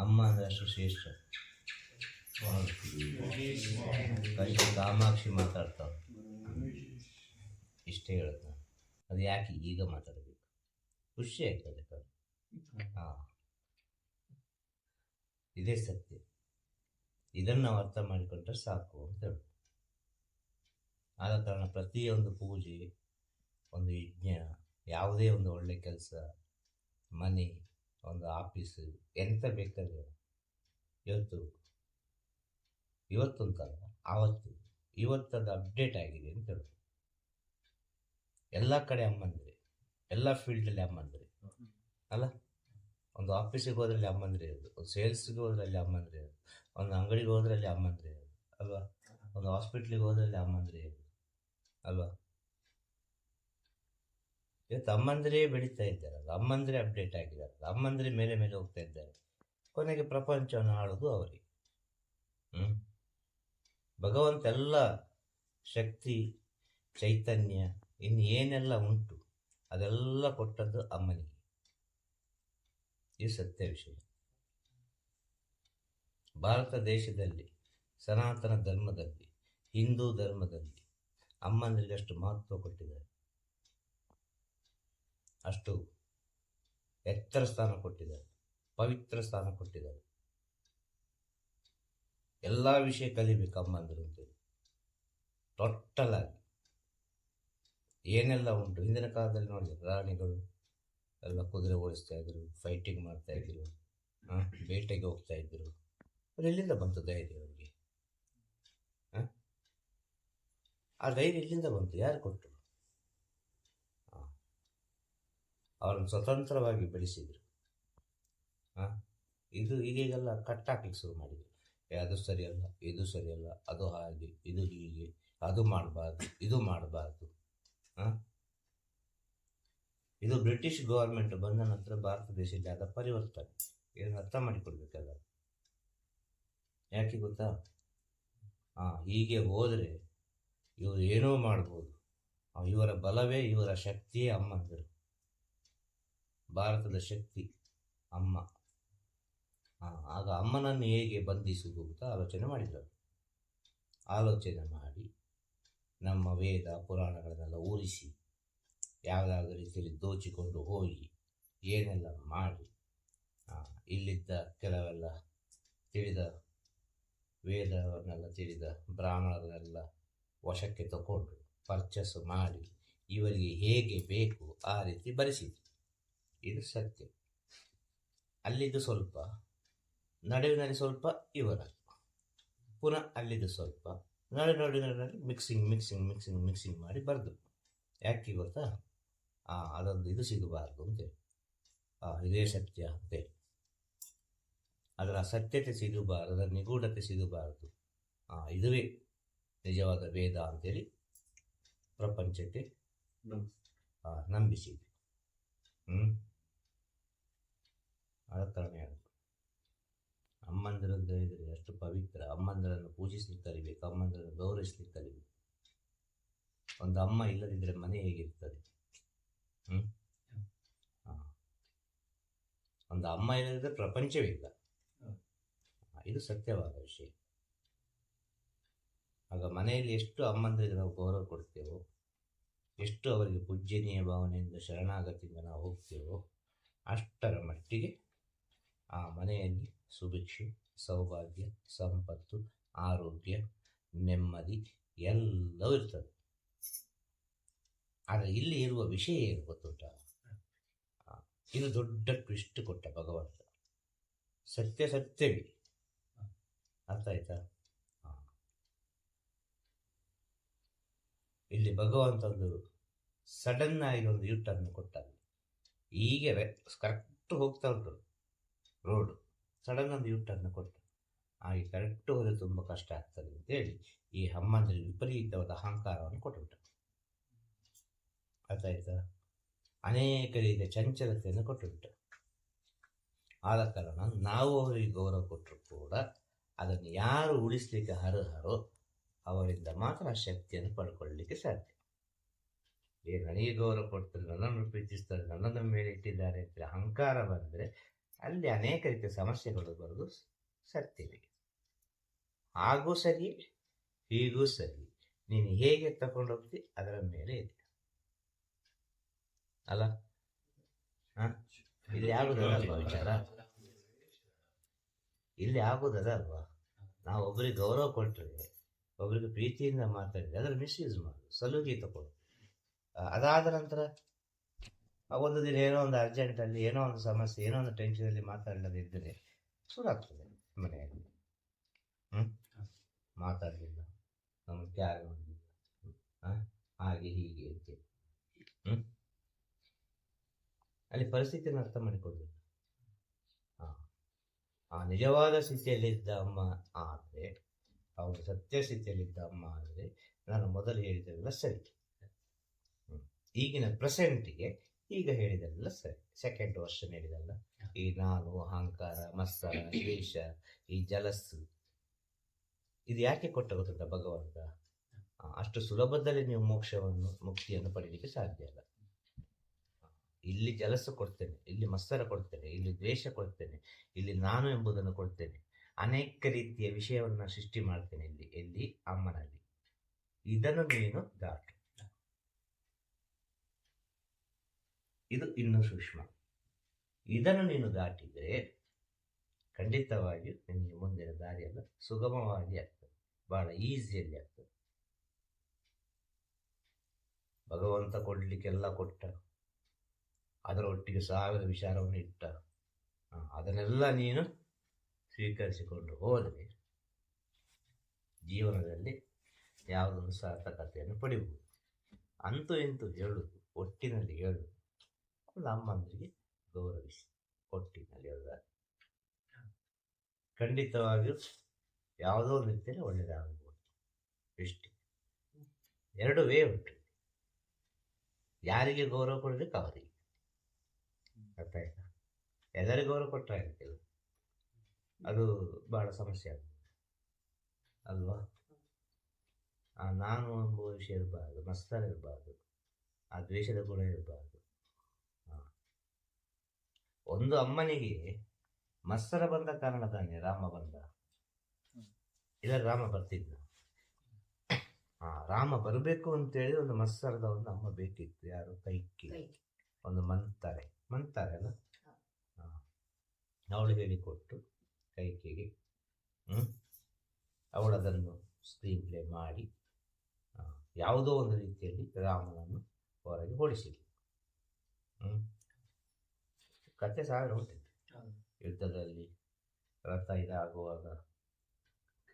ಅಮ್ಮ ಅಂದ್ರೆ ಅಷ್ಟು ಶ್ರೇಷ್ಠ. ಕೈ ಕಾಮಾಕ್ಷಿ ಮಾತಾಡ್ತಾವ ಇಷ್ಟೇ ಹೇಳ್ತ. ಅದು ಯಾಕೆ ಈಗ ಮಾತಾಡಬೇಕು? ಖುಷಿ ಆಗ್ತದೆ ಹಾಂ. ಇದೇ ಸತ್ಯ. ಇದನ್ನು ನಾವು ಅರ್ಥ ಮಾಡಿಕೊಂಡ್ರೆ ಸಾಕು ಅಂತ ಹೇಳು ಆದ ಕಾರಣ ಪ್ರತಿಯೊಂದು ಪೂಜೆ, ಒಂದು ಯಜ್ಞ, ಯಾವುದೇ ಒಂದು ಒಳ್ಳೆ ಕೆಲಸ, ಮನೆ ಒಂದು ಆಫೀಸು ಎಂತ ಬೇಕಾದ್ರೆ ಇವತ್ತು ಇವತ್ತು ಅಂತಲ್ಲ ಆವತ್ತು, ಇವತ್ತದು ಅಪ್ಡೇಟ್ ಆಗಿದೆ ಅಂತ ಹೇಳು ಎಲ್ಲ ಕಡೆ ಅಮ್ಮಂದ್ರೆ, ಎಲ್ಲ ಫೀಲ್ಡಲ್ಲಿ ಅಮ್ಮಂದ್ರೆ, ಅಲ್ಲ? ಒಂದು ಆಫೀಸಿಗೆ ಹೋದ್ರಲ್ಲಿ ಅಮ್ಮಂದ್ರೆ ಇರೋದು, ಒಂದು ಸೇಲ್ಸ್ಗೆ ಹೋದ್ರಲ್ಲಿ ಅಮ್ಮಂದ್ರೆ ಇರೋದು, ಒಂದು ಅಂಗಡಿಗೆ ಹೋದ್ರಲ್ಲಿ ಅಮ್ಮಂದ್ರೆ ಇರೋದು, ಅಲ್ವಾ? ಒಂದು ಹಾಸ್ಪಿಟ್ಲಿಗೆ ಹೋದ್ರಲ್ಲಿ ಅಮ್ಮಂದ್ರೆ ಇರೋದು, ಅಲ್ವಾ? ಇವತ್ತು ಅಮ್ಮಂದಿರೇ ಬೆಳೀತಾ ಇದ್ದಾರಲ್ಲ ಅಮ್ಮಂದ್ರೇ ಅಪ್ಡೇಟ್ ಆಗಿದ್ದಾರೆ. ಅಮ್ಮಂದ್ರೇ ಮೇಲೆ ಮೇಲೆ ಹೋಗ್ತಾ ಇದ್ದಾರೆ. ಕೊನೆಗೆ ಪ್ರಪಂಚವನ್ನು ಆಳೋದು ಅವರಿಗೆ ಹ್ಮ್? ಭಗವಂತ ಎಲ್ಲ ಶಕ್ತಿ, ಚೈತನ್ಯ, ಇನ್ನು ಏನೆಲ್ಲ ಉಂಟು, ಅದೆಲ್ಲ ಕೊಟ್ಟದ್ದು ಅಮ್ಮನಿಗೆ. ಇದು ಸತ್ಯ ವಿಷಯ. ಭಾರತ ದೇಶದಲ್ಲಿ, ಸನಾತನ ಧರ್ಮದಲ್ಲಿ, ಹಿಂದೂ ಧರ್ಮದಲ್ಲಿ ಅಮ್ಮಂದಿರಿಗೆ ಅಷ್ಟು ಮಹತ್ವ ಕೊಟ್ಟಿದ್ದಾರೆ. ಅಷ್ಟು ಎತ್ತರ ಸ್ಥಾನ ಕೊಟ್ಟಿದ್ದಾರೆ, ಪವಿತ್ರ ಸ್ಥಾನ ಕೊಟ್ಟಿದ್ದಾರೆ. ಎಲ್ಲ ವಿಷಯ ಕಲಿಬೇಕು ಅಮ್ಮಂದರು ಅಂತೇಳಿ ಟೊಟ್ಟಲಾಗಿ. ಏನೆಲ್ಲ ಉಂಟು? ಹಿಂದಿನ ಕಾಲದಲ್ಲಿ ನೋಡಿದ್ರೆ? ರಾಣಿಗಳು ಎಲ್ಲ ಕುದುರೆ ಓಡಿಸ್ತಾ ಇದ್ರು ಫೈಟಿಂಗ್ ಮಾಡ್ತಾ ಇದ್ರು ಬೇಟೆಗೆ ಹೋಗ್ತಾ ಇದ್ರು. ಎಲ್ಲಿಂದ ಬಂತು ಧೈರ್ಯ ಅವರಿಗೆ? ಆ ಧೈರ್ಯ ಎಲ್ಲಿಂದ ಬಂತು? ಯಾರು ಕೊಟ್ಟರು ಆ. ಅವರನ್ನು ಸ್ವತಂತ್ರವಾಗಿ ಬೆಳೆಸಿದರು. ಹಾಂ ಇದು ಈಗೀಗೆಲ್ಲ ಕಟ್ಟಾಕ್ಲಿಕ್ಕೆ ಶುರು ಮಾಡಿದರು. ಅದು ಸರಿಯಲ್ಲ, ಇದು ಸರಿಯಲ್ಲ, ಅದು ಹಾಗೆ, ಇದು ಹೀಗೆ, ಅದು ಮಾಡಬಾರ್ದು, ಇದು ಮಾಡಬಾರ್ದು. ಇದು ಬ್ರಿಟಿಷ್ ಗೌರ್ಮೆಂಟ್ ಬಂದ ನಂತರ ಭಾರತ ದೇಶದಲ್ಲಿ ಆದ ಪರಿವರ್ತನೆ. ಇದನ್ನು ಅರ್ಥ ಮಾಡಿಕೊಡ್ಬೇಕಲ್ಲ? ಯಾಕೆ ಗೊತ್ತಾ? ಹಾಂ ಹೀಗೆ ಹೋದರೆ ಇವರು ಏನೋ ಮಾಡ್ಬೋದು. ಇವರ ಬಲವೇ, ಇವರ ಶಕ್ತಿಯೇ ಅಮ್ಮಂದರು. ಭಾರತದ ಶಕ್ತಿ ಅಮ್ಮ. ಆಗ ಅಮ್ಮನನ್ನು ಹೇಗೆ ಬಂಧಿಸುವುದು ಅಂತ ಆಲೋಚನೆ ಮಾಡಿದರು. ಆಲೋಚನೆ ಮಾಡಿ ನಮ್ಮ ವೇದ ಪುರಾಣಗಳನ್ನೆಲ್ಲ ಊರಿಸಿ ಯಾವುದಾದ್ರೂ ರೀತಿಯಲ್ಲಿ ದೋಚಿಕೊಂಡು ಹೋಗಿ ಏನೆಲ್ಲ ಮಾಡಿ ಇಲ್ಲಿದ್ದ ಕೆಲವೆಲ್ಲ ತಿಳಿದ ವೇದವನ್ನೆಲ್ಲ ತಿಳಿದ ಬ್ರಾಹ್ಮಣರನ್ನೆಲ್ಲ ವಶಕ್ಕೆ ತಗೊಂಡು ಪರ್ಚೇಸ್ ಮಾಡಿ ಇವರಿಗೆ ಹೇಗೆ ಬೇಕು ಆ ರೀತಿ ಬರೆಸಿದ್ರು. ಇದು ಸತ್ಯ ಅಲ್ಲಿದ್ದು ಸ್ವಲ್ಪ ನಡುವಿನಲ್ಲಿ ಸ್ವಲ್ಪ ಇವರ ಪುನಃ ಅಲ್ಲಿದ್ದು ಸ್ವಲ್ಪ ನಡು ನಡುವಿನಲ್ಲಿ ಮಿಕ್ಸಿಂಗ್ ಮಿಕ್ಸಿಂಗ್ ಮಿಕ್ಸಿಂಗ್ ಮಿಕ್ಸಿಂಗ್ ಮಾಡಿ ಬರೆದು. ಯಾಕೆ ಗೊತ್ತಾ? ಆ ಅದೊಂದು ಇದು ಸಿಗಬಾರ್ದು ಅಂತೇಳಿ ಆ ಇದೇ ಸತ್ಯ ಅಂತೇಳಿ ಅದರ ಸತ್ಯತೆ ಸಿಗಬಾರದು ಅದರ ನಿಗೂಢತೆ ಸಿಗಬಾರದು. ಆ ಇದುವೇ ನಿಜವಾದ ವೇದ ಅಂತೇಳಿ ಪ್ರಪಂಚಕ್ಕೆ ನಂಬಿಸಿದೆ ಹ್ಞೂ ಆದ ಕಾರಣ ಹೇಳೋದು ಅಮ್ಮಂದಿರು ಅಂತ ಹೇಳಿದರೆ ಅಷ್ಟು ಪವಿತ್ರ. ಅಮ್ಮಂದಿರನ್ನು ಪೂಜಿಸ್ಲಿಕ್ಕೆ ಕಲಿಬೇಕು ಅಮ್ಮಂದಿರನ್ನು ಗೌರವಿಸ್ಲಿಕ್ಕೆ ಕಲಿಬೇಕು ಒಂದು ಅಮ್ಮ ಇಲ್ಲದಿದ್ದರೆ ಮನೆ ಹೇಗಿರ್ತದೆ? ಹ್ಞೂ ಹಾಂ. ಒಂದು ಅಮ್ಮ ಇಲ್ಲದಿದ್ದರೆ ಪ್ರಪಂಚವಿಲ್ಲ ಇದು ಸತ್ಯವಾದ ವಿಷಯ. ಆಗ ಮನೆಯಲ್ಲಿ ಎಷ್ಟು ಅಮ್ಮಂದಿರಿಗೆ ನಾವು ಗೌರವ ಕೊಡ್ತೇವೋ, ಎಷ್ಟು ಅವರಿಗೆ ಪೂಜ್ಯನೀಯ ಭಾವನೆಯಿಂದ ಶರಣಾಗತಿಯಿಂದ ನಾವು ಹೋಗ್ತೇವೋ, ಅಷ್ಟರ ಮಟ್ಟಿಗೆ ಆ ಮನೆಯಲ್ಲಿ ಸುಭಿಕ್ಷೆ, ಸೌಭಾಗ್ಯ, ಸಂಪತ್ತು, ಆರೋಗ್ಯ, ನೆಮ್ಮದಿ ಎಲ್ಲವೂ ಇರ್ತದೆ. ಆದರೆ ಇಲ್ಲಿ ಇರುವ ವಿಷಯ ಏನು ಗೊತ್ತುಂಟ? ಇದು ದೊಡ್ಡ ಟ್ವಿಸ್ಟ್ ಕೊಟ್ಟ ಭಗವಂತ. ಸತ್ಯ ಸತ್ಯವಿ. ಅರ್ಥ ಆಯ್ತಾ. ಇಲ್ಲಿ ಭಗವಂತ ಒಂದು ಸಡನ್ ಆಗಿ ಒಂದು ಯೂಟರ್ನ್ ಕೊಟ್ಟ ಹೀಗೆ ಕರೆಕ್ಟ್ ಹೋಗ್ತಾ ಉಂಟು. ರೋಡ್ ಸಡನ್ ಒಂದು ಯೂಟರ್ನ್ ಕೊಟ್ಟ ಹಾಗೆ ಕರೆಕ್ಟ್ ಹೋದರೆ ತುಂಬ ಕಷ್ಟ ಆಗ್ತದೆ ಅಂತೇಳಿ ಈ ಅಮ್ಮಂದ್ರಿಗೆ ವಿಪರೀತವಾದ ಅಹಂಕಾರವನ್ನು ಕೊಟ್ಟುಬಿಟ್ಟ ಅರ್ಥ ಆಯ್ತಾ? ಅನೇಕ ರೀತಿಯ ಚಂಚಲತೆಯನ್ನು ಕೊಟ್ಟುಬಿಟ್ಟ ಆದ ಕಾರಣ ನಾವು ಅವರಿಗೆ ಗೌರವ ಕೊಟ್ಟರು ಕೂಡ ಅದನ್ನು ಯಾರು ಉಳಿಸ್ಲಿಕ್ಕೆ ಅರ್ಹರೋ ಅವರಿಂದ ಮಾತ್ರ ಶಕ್ತಿಯನ್ನು ಪಡ್ಕೊಳ್ಳಲಿಕ್ಕೆ ಸಾಧ್ಯ. ಏ, ನನಗೆ ಗೌರವ ಕೊಡ್ತಾರೆ, ನನ್ನನ್ನು ಪ್ರೀತಿಸ್ತಾರೆ, ನನ್ನನ್ನು ಮೇಲೆ ಇಟ್ಟಿದ್ದಾರೆ ಅಂತ ಅಹಂಕಾರ ಬಂದರೆ ಅಲ್ಲಿ ಅನೇಕ ರೀತಿಯ ಸಮಸ್ಯೆಗಳು ಬರೆದು ಸತ್ಯವೇ ಹಾಗೂ ಸರಿ ಹೀಗೂ ಸರಿ. ನೀನು ಹೇಗೆ ತಗೊಂಡೋಗ್ತಿ ಅದರ ಮೇಲೆ ಇದೆ. ಅಲ್ಲ? ಇಲ್ಲಿ ಆಗುದಲ್ಲ ಅಲ್ವಾ ವಿಚಾರ? ಇಲ್ಲಿ ಆಗುದದ ಅಲ್ವಾ ನಾವು ಒಬ್ಬರಿಗೆ ಗೌರವ ಕೊಟ್ಟರೆ ಒಬ್ಬರಿಗೆ ಪ್ರೀತಿಯಿಂದ ಮಾತಾಡಿದ್ರೆ ಅದರ ಮಿಸ್ಯೂಸ್ ಮಾಡು ಸಲುಗೆ ತಗೊಳ್ಳು. ಆ, ಅದಾದ ನಂತರ ಒಂದು ದಿನ ಏನೋ ಒಂದು ಅರ್ಜೆಂಟಲ್ಲಿ, ಏನೋ ಒಂದು ಸಮಸ್ಯೆ, ಏನೋ ಒಂದು ಟೆನ್ಷನಲ್ಲಿ ಮಾತಾಡಲದಿದ್ದರೆ ಸುರಾಗ್ತದೆ ಮನೆಯಲ್ಲಿ. ಹ್ಞೂ ಮಾತಾಡಲಿಲ್ಲ. ನಮಗೆ ಕ್ಯಾರ್ ಹಾಗೆ, ಹೀಗೆ ಅಂತ ಹ್ಞೂ ಅಲ್ಲಿ ಪರಿಸ್ಥಿತಿಯನ್ನು ಅರ್ಥ ಮಾಡಿಕೊಡ್ಬೇಕು. ಹಾಂ. ಆ ನಿಜವಾದ ಸ್ಥಿತಿಯಲ್ಲಿದ್ದ ಅಮ್ಮ ಆದರೆ, ಅವರು ಸತ್ಯ ಸ್ಥಿತಿಯಲ್ಲಿದ್ದ ಅಮ್ಮ ಆದರೆ, ನಾನು ಮೊದಲು ಹೇಳಿದ್ದೆಲ್ಲ ಸರಿ. ಈಗಿನ ಪ್ರೆಸೆಂಟಿಗೆ ಈಗ ಹೇಳಿದೆಲ್ಲ ಸರಿ ಸೆಕೆಂಡ್ ವರ್ಷನ್ ಹೇಳಿದಲ್ಲ ಈ ನಾನು, ಅಹಂಕಾರ, ಮತ್ಸರ, ದ್ವೇಷ, ಈ ಜಲಸ್ಸು, ಇದು ಯಾಕೆ ಕೊಟ್ಟ ಗೊತ್ತುಂಟ ಭಗವಂತ ಅಷ್ಟು ಸುಲಭದಲ್ಲಿ ನೀವು ಮೋಕ್ಷವನ್ನು, ಮುಕ್ತಿಯನ್ನು ಪಡೀಲಿಕ್ಕೆ ಸಾಧ್ಯ ಇಲ್ಲ. ಇಲ್ಲಿ ಜಲಸ್ಸು ಕೊಡ್ತೇನೆ, ಇಲ್ಲಿ ಮಸ್ತರ ಕೊಡ್ತೇನೆ, ಇಲ್ಲಿ ದ್ವೇಷ ಕೊಡ್ತೇನೆ, ಇಲ್ಲಿ ನಾನು ಎಂಬುದನ್ನು ಕೊಡ್ತೇನೆ. ಅನೇಕ ರೀತಿಯ ವಿಷಯವನ್ನು ಸೃಷ್ಟಿ ಮಾಡ್ತೇನೆ ಇಲ್ಲಿ, ಎಲ್ಲಿ? ಅಮ್ಮನಲ್ಲಿ. ಇದನ್ನು ನೀನು ದಾಟು. ಇದು ಇನ್ನೂ ಸೂಕ್ಷ್ಮ. ಇದನ್ನು ನೀನು ದಾಟಿದರೆ ಖಂಡಿತವಾಗಿಯೂ ನಿನಗೆ ಮುಂದಿನ ದಾರಿಯೆಲ್ಲ ಸುಗಮವಾಗಿ ಆಗ್ತದೆ. ಬಹಳ ಈಸಿಯಲ್ಲಿ ಆಗ್ತದೆ. ಭಗವಂತ ಕೊಡಲಿಕ್ಕೆಲ್ಲ ಕೊಟ್ಟ, ಅದರೊಟ್ಟಿಗೆ ಸಾವಿರ ವಿಚಾರವನ್ನು ಇಟ್ಟ ಅದನ್ನೆಲ್ಲ ನೀನು ಸ್ವೀಕರಿಸಿಕೊಂಡು ಹೋದರೆ ಜೀವನದಲ್ಲಿ ಯಾವುದೊಂದು ಸಾರ್ಥಕತೆಯನ್ನು ಪಡೆಯುವುದು ಅಂತೂ ಇಂತೂ ಹೇಳುವುದು, ಒಟ್ಟಿನಲ್ಲಿ ಹೇಳುವುದು. ಒಂದು ಅಮ್ಮಂದರಿಗೆ ಗೌರವಿಸಿ ಒಟ್ಟಿನಲ್ಲಿ ಎಲ್ಲ ಖಂಡಿತವಾಗಿಯೂ ಯಾವುದೋ ರೀತಿಯಲ್ಲಿ ಒಳ್ಳೆಯದಾಗಬಹುದು ಎಷ್ಟು ಎರಡು ವೇ ಉಂಟು. ಯಾರಿಗೆ ಗೌರವ ಕೊಡಬೇಕು ಅವರಿಗೆ. ಅರ್ಥ ಆಯ್ತಾ? ಎಲ್ಲರಿಗೂ ಗೌರವ ಕೊಟ್ಟರೆ ಆಗ್ತಿಲ್ಲ ಅದು ಬಹಳ ಸಮಸ್ಯೆ ಆಗ್ತದೆ. ಅಲ್ವಾ? ಆ, ನಾನು ಎಂಬುವ ವಿಷಯ ಇರಬಾರ್ದು ಮಸ್ತರ ಇರಬಾರ್ದು ಆ ದ್ವೇಷದ ಗುಣ ಇರಬಾರ್ದು. ಒಂದು ಅಮ್ಮನಿಗೆ ಮತ್ಸರ ಬಂದ ಕಾರಣ ತಾನೆ ರಾಮ ಬಂದ. ಇಲ್ಲ ರಾಮ ಬರ್ತಿದ್ದ. ಆ ರಾಮ ಬರಬೇಕು ಅಂತೇಳಿ ಒಂದು ಮತ್ಸರದ ಒಂದು ಅಮ್ಮ ಬೇಕಿತ್ತು. ಯಾರು? ಕೈಕಿ ಒಂದು ಮಂತಾರೆ. ಮಂತಾರೆ ಅಲ್ಲ? ಹಾ. ಅವಳು ಹೇಳಿಕೊಟ್ಟು ಕೈಕಿಗೆ ಹ್ಞೂ ಅವಳು ಅದನ್ನು ಸ್ಕ್ರೀನ್ ಪ್ಲೇ ಮಾಡಿ ಯಾವುದೋ ಒಂದು ರೀತಿಯಲ್ಲಿ ರಾಮನನ್ನು ಹೊರಗೆ ಓಡಿಸಿದ್ರು ಹ್ಞೂ ಕತೆ ಸಾವಿರ ಉಂಟಿತ್ತು ಯುದ್ಧದಲ್ಲಿ ರಥ ಇದಾಗುವಾಗ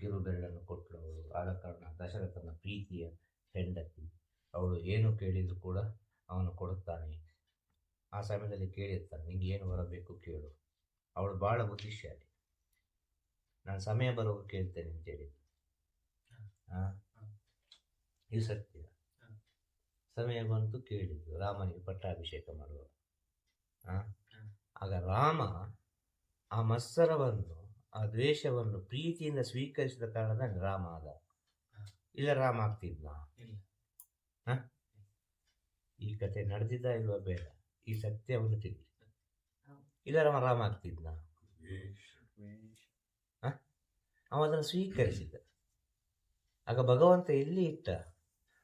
ಕಿರುಬೆರಳನ್ನು ಕೊಟ್ಟರು ಅವಳು ಆದ ಕಾರಣ ದಶರಥನ ಪ್ರೀತಿಯ ಹೆಂಡತಿ. ಅವಳು ಏನು ಕೇಳಿದ್ರು ಕೂಡ ಅವನು ಕೊಡುತ್ತಾನೆ. ಆ ಸಮಯದಲ್ಲಿ ಕೇಳಿರ್ತಾನೆ ನಿಂಗೆ ಏನು ಬರಬೇಕು ಕೇಳು. ಅವಳು ಭಾಳ ಬುದ್ಧಿಶಾಲಿ. ನಾನು ಸಮಯ ಬರುವಾಗ ಕೇಳ್ತೇನೆ ಅಂತ ಹೇಳಿದ್ದು. ಆ? ಇದು ಸತ್ಯ. ಸಮಯ ಬಂತು ಕೇಳಿದ್ದು. ರಾಮನಿಗೆ ಪಟ್ಟಾಭಿಷೇಕ ಮಾಡುವ ಆ? ಆಗ ರಾಮ ಆ ಮತ್ಸರವನ್ನು ಆ ದ್ವೇಷವನ್ನು ಪ್ರೀತಿಯಿಂದ ಸ್ವೀಕರಿಸಿದ ಕಾರಣ ರಾಮ ಆದ. ಇಲ್ಲ ರಾಮ ಆಗ್ತಿದ್ನ. ಈ ಕತೆ ನಡೆದಿದ್ದ ಇಲ್ವಾ ಬೇಡ. ಈ ಸತ್ಯವನ್ನು ತಿಳಿ ಇಲ್ಲ ರಾಮ ರಾಮ ಆಗ್ತಿದ್ನ? ಅವ ಅದನ್ನು ಸ್ವೀಕರಿಸಿದ. ಆಗ ಭಗವಂತ ಎಲ್ಲಿ ಇಟ್ಟ?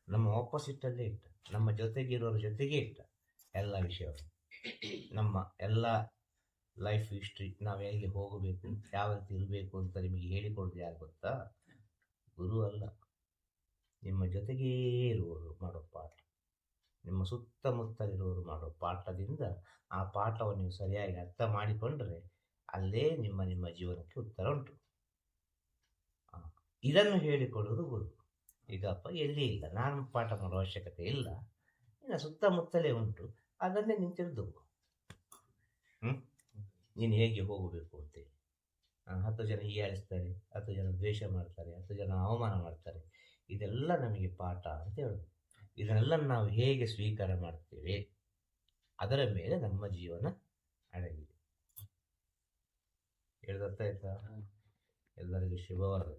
ನಮ್ಮ ಆಪೋಸಿಟ್ ಅಲ್ಲೇ ಇಟ್ಟ. ನಮ್ಮ ಜೊತೆಗಿರೋರ ಜೊತೆಗೆ ಇಟ್ಟ. ಎಲ್ಲ ವಿಷಯವನ್ನು. ನಮ್ಮ ಎಲ್ಲ ಲೈಫ್ ಹಿಸ್ಟ್ರಿ ನಾವು ಎಲ್ಲಿ ಹೋಗಬೇಕು, ಯಾವ ರೀತಿ ಇರಬೇಕು ಅಂತ ನಿಮಗೆ ಹೇಳಿಕೊಡೋದು ಯಾರು ಗೊತ್ತಾ? ಗುರು ಅಲ್ಲ. ನಿಮ್ಮ ಜೊತೆಗೇ ಇರುವವರು ಮಾಡೋ ಪಾಠ. ನಿಮ್ಮ ಸುತ್ತಮುತ್ತಲಿರುವವರು ಮಾಡೋ ಪಾಠದಿಂದ ಆ ಪಾಠವನ್ನು ನೀವು ಸರಿಯಾಗಿ ಅರ್ಥ ಮಾಡಿಕೊಂಡ್ರೆ ಅಲ್ಲೇ ನಿಮ್ಮ ನಿಮ್ಮ ಜೀವನಕ್ಕೆ ಉತ್ತರ ಉಂಟು. ಇದನ್ನು ಹೇಳಿಕೊಳ್ಳೋದು ಗುರು. ಈಗಪ್ಪ ಎಲ್ಲಿ ಇಲ್ಲ. ನಾನು ಪಾಠ ಮಾಡೋ ಅವಶ್ಯಕತೆ ಇಲ್ಲ. ಇನ್ನು ಸುತ್ತಮುತ್ತಲೇ ಉಂಟು. ಅದನ್ನೇ ನಿಂತಿರೋದು ತಿಳಿದು ಹ್ಞೂ ನೀನು ಹೇಗೆ ಹೋಗಬೇಕು ಅಂತೇಳಿ ಹತ್ತು ಜನ ಹೀಯಾಳಿಸ್ತಾರೆ ಹತ್ತು ಜನ ದ್ವೇಷ ಮಾಡ್ತಾರೆ ಹತ್ತು ಜನ ಅವಮಾನ ಮಾಡ್ತಾರೆ. ಇದೆಲ್ಲ ನಮಗೆ ಪಾಠ ಅಂತ ಹೇಳೋದು. ಇದನ್ನೆಲ್ಲ ನಾವು ಹೇಗೆ ಸ್ವೀಕಾರ ಮಾಡ್ತೇವೆ ಅದರ ಮೇಲೆ ನಮ್ಮ ಜೀವನ ಅಡಗಿದೆ. ಹೇಳಿದರ್ಥ ಆಯ್ತಾ? ಎಲ್ಲರಿಗೂ ಶುಭವಾಗಲಿ.